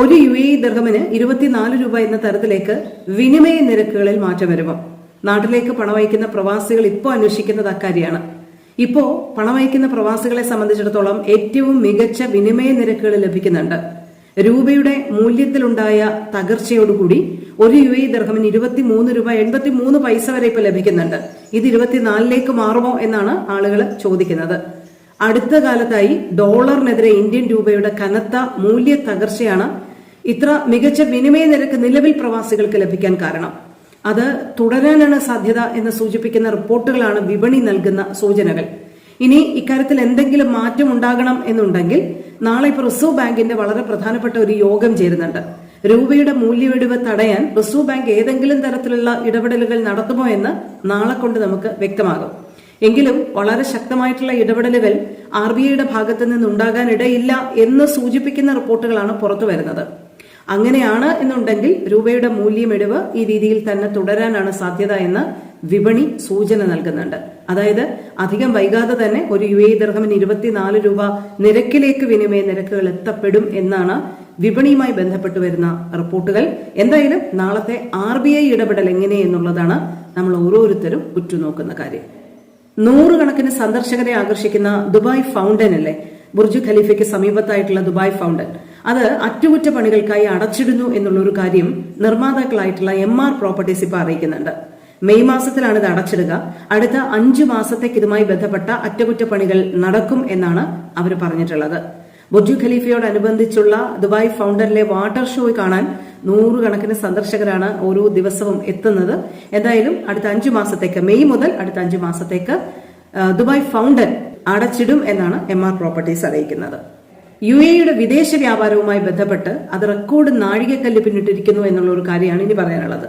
ഒരു U A ദർഹമിന് ഇരുപത്തിനാല് രൂപ എന്ന തരത്തിലേക്ക് വിനിമയ നിരക്കുകളിൽ മാറ്റം വരുമ്പോൾ നാട്ടിലേക്ക് പണമയക്കുന്ന പ്രവാസികൾ ഇപ്പോൾ അന്വേഷിക്കുന്നത് അക്കാര്യമാണ്. ഇപ്പോൾ പണമയക്കുന്ന പ്രവാസികളെ സംബന്ധിച്ചിടത്തോളം ഏറ്റവും മികച്ച വിനിമയ നിരക്കുകൾ ലഭിക്കുന്നുണ്ട്. രൂപയുടെ മൂല്യത്തിലുണ്ടായ തകർച്ചയോടുകൂടി ഒരു യു എ ദർഹമിന് ഇരുപത്തിമൂന്ന് രൂപ എൺപത്തി മൂന്ന് പൈസ വരെ ഇപ്പോൾ ലഭിക്കുന്നുണ്ട്. ഇത് ഇരുപത്തിനാലിലേക്ക് മാറുമോ എന്നാണ് ആളുകൾ ചോദിക്കുന്നത്. അടുത്ത കാലത്തായി ഡോളറിനെതിരെ ഇന്ത്യൻ രൂപയുടെ കനത്ത മൂല്യ തകർച്ചയാണ് ഇത്ര മികച്ച വിനിമയ നിരക്ക് നിലവിൽ പ്രവാസികൾക്ക് ലഭിക്കാൻ കാരണം. അത് തുടരാനാണ് സാധ്യത എന്ന് സൂചിപ്പിക്കുന്ന റിപ്പോർട്ടുകളാണ് വിപണി നൽകുന്ന സൂചനകൾ. ഇനി ഇക്കാര്യത്തിൽ എന്തെങ്കിലും മാറ്റം ഉണ്ടാകണം എന്നുണ്ടെങ്കിൽ നാളെ ഇപ്പോൾ റിസർവ് ബാങ്കിന്റെ വളരെ പ്രധാനപ്പെട്ട ഒരു യോഗം ചേരുന്നുണ്ട്. രൂപയുടെ മൂല്യവിടിവ് തടയാൻ റിസർവ് ബാങ്ക് ഏതെങ്കിലും തരത്തിലുള്ള ഇടപെടലുകൾ നടത്തുമോ എന്ന് നാളെ കൊണ്ട് നമുക്ക് വ്യക്തമാകും. എങ്കിലും വളരെ ശക്തമായിട്ടുള്ള ഇടപെടലുകൾ ആർ ബി ഐയുടെ ഭാഗത്ത് നിന്നുണ്ടാകാൻ ഇടയില്ല എന്ന് സൂചിപ്പിക്കുന്ന റിപ്പോർട്ടുകളാണ് പുറത്തു വരുന്നത്. അങ്ങനെയാണ് എന്നുണ്ടെങ്കിൽ രൂപയുടെ മൂല്യമിടിവ് ഈ രീതിയിൽ തന്നെ തുടരാനാണ് സാധ്യത എന്ന് വിപണി സൂചന നൽകുന്നുണ്ട്. അതായത് അധികം വൈകാതെ തന്നെ ഒരു യു എ ദർഹമിന് ഇരുപത്തിനാല് രൂപ നിരക്കിലേക്ക് വിനിമയ നിരക്കുകൾ എത്തപ്പെടും എന്നാണ് വിപണിയുമായി ബന്ധപ്പെട്ട് വരുന്ന റിപ്പോർട്ടുകൾ. എന്തായാലും നാളത്തെ ആർ ബി ഐ ഇടപെടൽ എങ്ങനെയെന്നുള്ളതാണ് നമ്മൾ ഓരോരുത്തരും ഉറ്റുനോക്കുന്ന കാര്യം. നൂറുകണക്കിന് സന്ദർശകരെ ആകർഷിക്കുന്ന ദുബായ് ഫൗണ്ടൻ അല്ലേ? ബുർജ് ഖലീഫയ്ക്ക് സമീപത്തായിട്ടുള്ള ദുബായ് ഫൗണ്ടൻ. അത് അറ്റകുറ്റപ്പണികൾക്കായി അടച്ചിടുന്നു എന്നുള്ള ഒരു കാര്യം നിർമ്മാതാക്കളായിട്ടുള്ള എം ആർ പ്രോപ്പർട്ടീസ് ഇപ്പൊ അറിയിക്കുന്നുണ്ട്. മെയ് മാസത്തിലാണ് ഇത് അടച്ചിടുക. അടുത്ത അഞ്ചു മാസത്തേക്ക് ഇതുമായി ബന്ധപ്പെട്ട അറ്റകുറ്റപ്പണികൾ നടക്കും എന്നാണ് അവർ പറഞ്ഞിട്ടുള്ളത്. ബുർജു ഖലീഫയോടനുബന്ധിച്ചുള്ള ദുബായ് ഫൗണ്ടനിലെ വാട്ടർ ഷോ കാണാൻ നൂറുകണക്കിന് സന്ദർശകരാണ് ഓരോ ദിവസവും എത്തുന്നത്. എന്തായാലും അടുത്ത അഞ്ചു മാസത്തേക്ക് മെയ് മുതൽ അടുത്ത അഞ്ചു മാസത്തേക്ക് ദുബായ് ഫൗണ്ടൻ അടച്ചിടും എന്നാണ് എം ആർ പ്രോപ്പർട്ടീസ് അറിയിക്കുന്നത്. യു എയുടെ വിദേശ വ്യാപാരവുമായി ബന്ധപ്പെട്ട് അത് റെക്കോർഡ് നാഴികക്കല്ല് പിന്നിട്ടിരിക്കുന്നു എന്നുള്ള ഒരു കാര്യമാണ് ഇനി പറയാനുള്ളത്.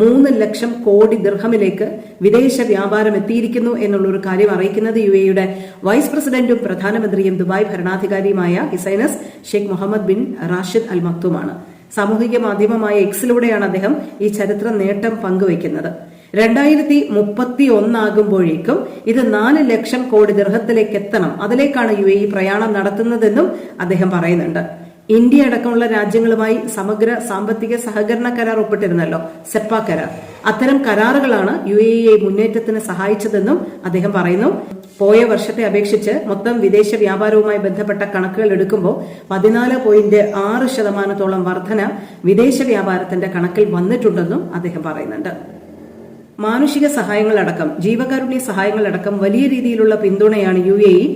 മൂന്ന് ലക്ഷം കോടി ദീർഘമിലേക്ക് വിദേശ വ്യാപാരം എത്തിയിരിക്കുന്നു എന്നുള്ള ഒരു കാര്യം അറിയിക്കുന്നത് യു എയുടെ വൈസ് പ്രസിഡന്റും പ്രധാനമന്ത്രിയും Dubai ഭരണാധികാരിയുമായ his highness Sheikh Mohammed bin Rashid Al മക്തുമാണ്. സാമൂഹിക മാധ്യമമായ എക്സിലൂടെയാണ് അദ്ദേഹം ഈ ചരിത്ര നേട്ടം പങ്കുവയ്ക്കുന്നത്. രണ്ടായിരത്തി മുപ്പത്തി ഒന്നാകുമ്പോഴേക്കും ഇത് നാല് ലക്ഷം കോടി ദൃഹത്തിലേക്ക് എത്തണം. അതിലേക്കാണ് യു എ പ്രയാണം നടത്തുന്നതെന്നും അദ്ദേഹം പറയുന്നുണ്ട്. ഇന്ത്യ അടക്കമുള്ള രാജ്യങ്ങളുമായി സമഗ്ര സാമ്പത്തിക സഹകരണ കരാർ ഒപ്പിട്ടിരുന്നല്ലോ സെപ്പ കരാർ. അത്തരം കരാറുകളാണ് യു എ ഇ മുന്നേറ്റത്തിന് സഹായിച്ചതെന്നും അദ്ദേഹം പറയുന്നു. പോയ വർഷത്തെ അപേക്ഷിച്ച് മൊത്തം വിദേശ വ്യാപാരവുമായി ബന്ധപ്പെട്ട കണക്കുകൾ എടുക്കുമ്പോൾ പതിനാല് പോയിന്റ് ആറ് ശതമാനത്തോളം വർധന വിദേശ വ്യാപാരത്തിന്റെ കണക്കിൽ വന്നിട്ടുണ്ടെന്നും അദ്ദേഹം പറയുന്നുണ്ട്. മാനുഷിക സഹായങ്ങളടക്കം ജീവകാരുണ്യ സഹായങ്ങളടക്കം വലിയ രീതിയിലുള്ള പിന്തുണയാണ് യു എ ഇ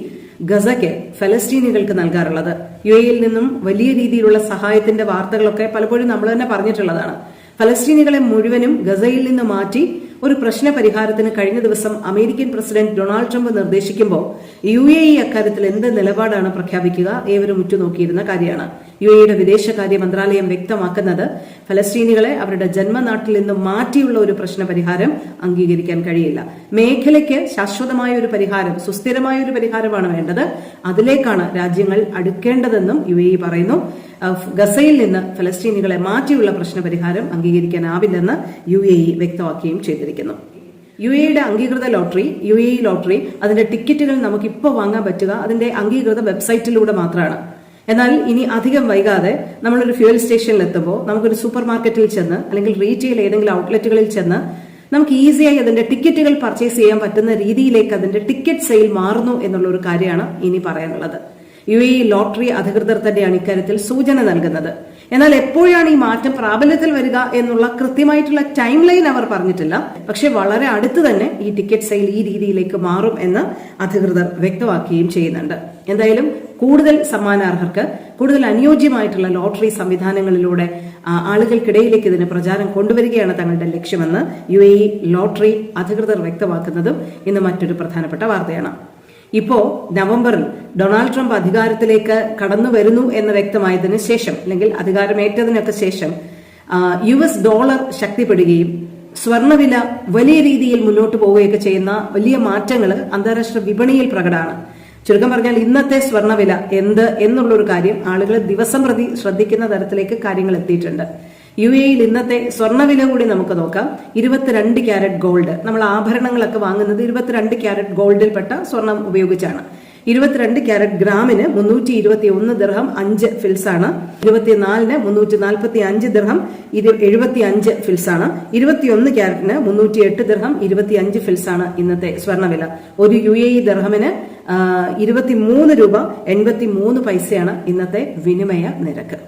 ഗസയ്ക്ക് ഫലസ്തീനികൾക്ക് നൽകാറുള്ളത്. യു എയിൽ നിന്നും വലിയ രീതിയിലുള്ള സഹായത്തിന്റെ വാർത്തകളൊക്കെ പലപ്പോഴും നമ്മൾ തന്നെ പറഞ്ഞിട്ടുള്ളതാണ്. ഫലസ്തീനികളെ മുഴുവനും ഗസയിൽ നിന്ന് മാറ്റി ഒരു പ്രശ്ന പരിഹാരത്തിന് കഴിഞ്ഞ ദിവസം അമേരിക്കൻ പ്രസിഡന്റ് ഡൊണാൾഡ് ട്രംപ് നിർദ്ദേശിക്കുമ്പോൾ യു എ ഇ അക്കാര്യത്തിൽ എന്ത് നിലപാടാണ് പ്രഖ്യാപിക്കുക ഏവരും ഉറ്റുനോക്കിയിരുന്ന കാര്യമാണ്. യു എയുടെ വിദേശകാര്യ മന്ത്രാലയം വ്യക്തമാക്കുന്നത് ഫലസ്തീനികളെ അവരുടെ ജന്മനാട്ടിൽ നിന്നും മാറ്റിയുള്ള ഒരു പ്രശ്ന പരിഹാരം അംഗീകരിക്കാൻ കഴിയില്ല. മേഖലയ്ക്ക് ശാശ്വതമായ ഒരു പരിഹാരം സുസ്ഥിരമായ ഒരു പരിഹാരമാണ് വേണ്ടത്. അതിലേക്കാണ് രാജ്യങ്ങൾ അടുക്കേണ്ടതെന്നും യു എ പറയുന്നു. ഗസയിൽ നിന്ന് ഫലസ്തീനികളെ മാറ്റിയുള്ള പ്രശ്ന പരിഹാരം അംഗീകരിക്കാനാവില്ലെന്ന് യു എ വ്യക്തമാക്കുകയും ചെയ്തിരിക്കുന്നു. യു എയുടെ അംഗീകൃത ലോട്ടറി യു എ ലോട്ടറി അതിന്റെ ടിക്കറ്റുകൾ നമുക്ക് ഇപ്പോൾ വാങ്ങാൻ പറ്റുക അതിന്റെ അംഗീകൃത വെബ്സൈറ്റിലൂടെ മാത്രമാണ്. എന്നാൽ ഇനി അധികം വൈകാതെ നമ്മളൊരു ഫ്യൂൽ സ്റ്റേഷനിൽ എത്തുമ്പോൾ നമുക്കൊരു സൂപ്പർ മാർക്കറ്റിൽ ചെന്ന് അല്ലെങ്കിൽ റീറ്റെയിൽ ഏതെങ്കിലും ഔട്ട്ലെറ്റുകളിൽ ചെന്ന് നമുക്ക് ഈസിയായി അതിന്റെ ടിക്കറ്റുകൾ പർച്ചേസ് ചെയ്യാൻ പറ്റുന്ന രീതിയിലേക്ക് അതിന്റെ ടിക്കറ്റ് സെയിൽ മാറുന്നു എന്നുള്ള ഒരു കാര്യമാണ് ഇനി പറയാനുള്ളത്. യു എ ലോട്ടറി അധികൃതർ തന്നെയാണ് ഇക്കാര്യത്തിൽ സൂചന നൽകുന്നത്. എന്നാൽ എപ്പോഴാണ് ഈ മാറ്റം പ്രാബല്യത്തിൽ വരിക എന്നുള്ള കൃത്യമായിട്ടുള്ള ടൈം ലൈൻ അവർ പറഞ്ഞിട്ടില്ല. പക്ഷെ വളരെ അടുത്ത് തന്നെ ഈ ടിക്കറ്റ് സെയിൽ ഈ രീതിയിലേക്ക് മാറും എന്ന് അധികൃതർ വ്യക്തമാക്കുകയും ചെയ്യുന്നുണ്ട്. എന്തായാലും കൂടുതൽ സമ്മാനാർഹർക്ക് കൂടുതൽ അനുയോജ്യമായിട്ടുള്ള ലോട്ടറി സംവിധാനങ്ങളിലൂടെ ആളുകൾക്കിടയിലേക്ക് ഇതിന് പ്രചാരം കൊണ്ടുവരികയാണ് തങ്ങളുടെ ലക്ഷ്യമെന്ന് യു എ ഇ ലോട്ടറി അധികൃതർ വ്യക്തമാക്കുന്നതും ഇന്ന് മറ്റൊരു പ്രധാനപ്പെട്ട വാർത്തയാണ്. ഇപ്പോ നവംബറിൽ ഡൊണാൾഡ് ട്രംപ് അധികാരത്തിലേക്ക് കടന്നു വരുന്നു എന്ന് വ്യക്തമായതിനു ശേഷം അല്ലെങ്കിൽ അധികാരമേറ്റതിനൊക്കെ ശേഷം യു എസ് ഡോളർ ശക്തിപ്പെടുകയും സ്വർണവില വലിയ രീതിയിൽ മുന്നോട്ട് പോവുകയൊക്കെ ചെയ്യുന്ന വലിയ മാറ്റങ്ങൾ അന്താരാഷ്ട്ര വിപണിയിൽ പ്രകടമാണ്. ചുരുക്കം പറഞ്ഞാൽ ഇന്നത്തെ സ്വർണവില എന്ത് എന്നുള്ളൊരു കാര്യം ആളുകൾ ദിവസം പ്രതി ശ്രദ്ധിക്കുന്ന തരത്തിലേക്ക് കാര്യങ്ങൾ എത്തിയിട്ടുണ്ട്. യു എയിൽ ഇന്നത്തെ സ്വർണവില കൂടി നമുക്ക് നോക്കാം. ഇരുപത്തിരണ്ട് ക്യാരറ്റ് ഗോൾഡ്. നമ്മൾ ആഭരണങ്ങളൊക്കെ വാങ്ങുന്നത് ഇരുപത്തിരണ്ട് ക്യാരറ്റ് ഗോൾഡിൽപ്പെട്ട സ്വർണം ഉപയോഗിച്ചാണ്. ഇരുപത്തിരണ്ട് ക്യാരറ്റ് ഗ്രാമിന് മുന്നൂറ്റി ഇരുപത്തി ഒന്ന് ദിർഹം അഞ്ച് ഫിൽസ് ആണ്. ഇരുപത്തിനാലിന് മുന്നൂറ്റി നാൽപ്പത്തി അഞ്ച് ദിർഹം എഴുപത്തി അഞ്ച് ഫിൽസ് ആണ്. ഇരുപത്തിയൊന്ന് ക്യാരറ്റിന് മുന്നൂറ്റി എട്ട് ദിർഹം ഇരുപത്തി അഞ്ച് ഫിൽസ് ആണ് ഇന്നത്തെ സ്വർണവില ഒരു യു എ ഇ ദിർഹമിന് ഇരുപത്തി മൂന്ന് രൂപ എൺപത്തി മൂന്ന് പൈസയാണ് ഇന്നത്തെ വിനിമയ നിരക്ക്.